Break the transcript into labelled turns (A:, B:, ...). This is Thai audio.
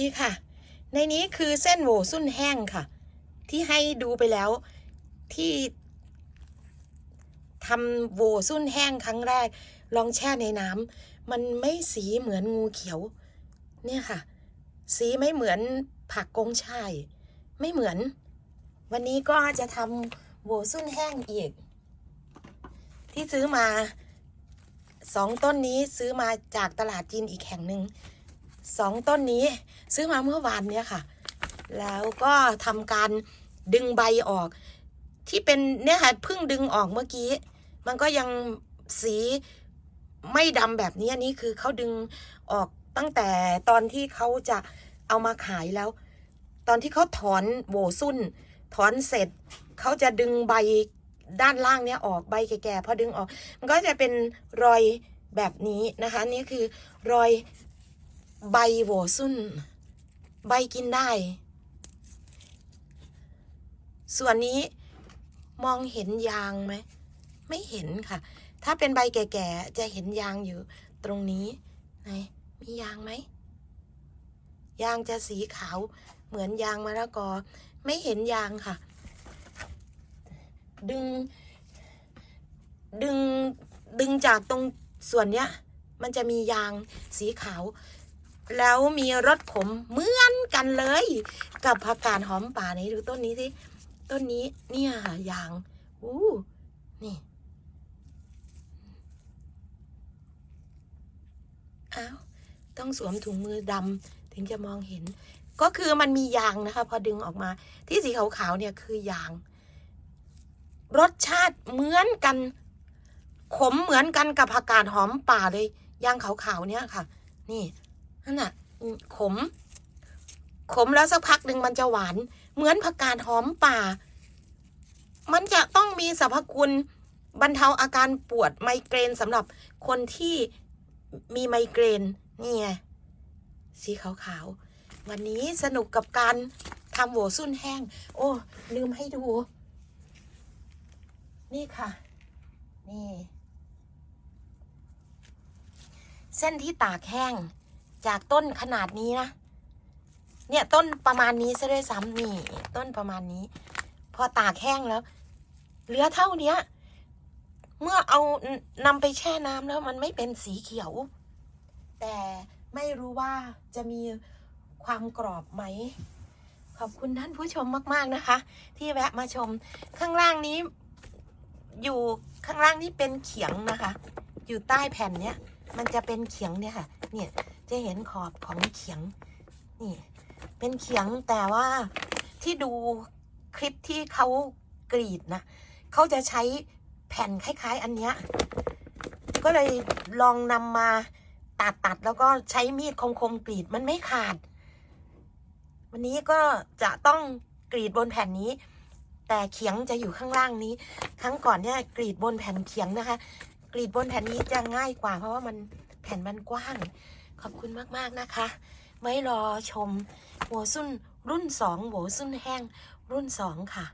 A: ดีค่ะ ในนี้คือเส้นโหวสุ่นแห้งค่ะ ที่ให้ดูไปแล้วที่ทำโหวสุ่นแห้งครั้งแรก ลองแช่ในน้ำมันไม่สีเหมือนงูเขียว เนี่ยค่ะ สีไม่เหมือนผักกงช่ายไม่เหมือน วันนี้ก็จะทำโหวสุ่นแห้งอีก ที่ซื้อมาสองต้นนี้ซื้อมาจากตลาดจีนอีกแห่งหนึ่ง สองต้นนี้ซื้อมาเมื่อวานเนี่ยค่ะ แล้วก็ทำการดึงใบออก ที่เป็นเนี่ยค่ะเพิ่งดึงออกเมื่อกี้ มันก็ยังสีไม่ดำแบบนี้อันนี้คือเขาดึงออกตั้งแต่ตอนที่เขาจะเอามาขายแล้ว ตอนที่เขาถอนโหวซุ่นถอนเสร็จเขาจะดึงใบด้านล่างเนี้ยออกใบแก่ๆพอดึงออก มันก็จะเป็นรอยแบบนี้นะคะ นี่คือรอย ใบโหวซุ่น ใบกินได้ ส่วนนี้มองเห็นยางไหม ไม่เห็นค่ะ ถ้าเป็นใบแก่ๆ จะเห็นยางอยู่ตรงนี้ไหนมียางไหม ยางจะสีขาวเหมือนยางมะละกอ ไม่เห็นยางค่ะ ดึง ดึง ดึงจากตรงส่วนเนี้ย มันจะมียางสีขาว แล้วมีรสขมเหมือนกันเลย กับผักกาดหอมป่าไหนดูต้นนี้สิต้นนี้เนี่ยค่ะยางอู้นี่อ้าวต้องสวมถุงมือดำถึงจะมองเห็น ก็คือมันมียางนะคะ พอดึงออกมา ที่สีขาวๆเนี่ยคือยาง รสชาติเหมือนกัน ขมเหมือนกันกับผักกาดหอมป่าเลยยางขาวๆเนี่ยค่ะ นี่ นั่นน่ะขม ขมแล้วสักพักหนึ่งมันจะหวาน เหมือนผักกาดหอมป่า มันจะต้องมีสรรพคุณบรรเทาอาการปวดไมเกรนสำหรับคนที่มีไมเกรนนี่ไงสีขาวๆ วันนี้สนุกกับการทำโหวสุ่นแห้ง โอ้ ลืมให้ดู นี่ค่ะ นี่ เส้นที่ตากแห้ง จากต้นขนาดนี้นะ เนี่ยต้นประมาณนี้ซะด้วยซ้ำนี่ ต้นประมาณนี้ พอตากแห้งแล้ว เหลือเท่าเนี้ย เมื่อเอานำไปแช่น้ำแล้วมันไม่เป็นสีเขียว แต่ไม่รู้ว่าจะมีความกรอบไหม ขอบคุณท่านผู้ชมมาก ๆนะคะ ที่แวะมาชมข้างล่างนี้ อยู่ข้างล่างนี้เป็นเขียงนะคะ อยู่ใต้แผ่นเนี้ย มันจะเป็นเขียงเนี่ยค่ะ เนี่ย จะเห็นขอบของเขียง นี่ เป็นเขียงแต่ว่าที่ดูคลิปที่เขากรีดนะเขาจะใช้แผ่นคล้ายๆ อันเนี้ยก็เลยลองนำมาตัดตัดแล้วก็ใช้มีดคมๆกรีดมันไม่ขาด วันนี้ก็จะต้องกรีดบนแผ่นนี้ แต่เขียงจะอยู่ข้างล่างนี้ ครั้งก่อนเนี่ยกรีดบนแผ่นเขียงนะคะ กรีดบนแผ่นนี้จะง่ายกว่าเพราะว่ามันแผ่นมันกว้าง ขอบคุณมาก ๆ นะคะ ไว้รอชมหัวซุ่นรุ่นสองหัวซุ่นแห้งรุ่นสองค่ะ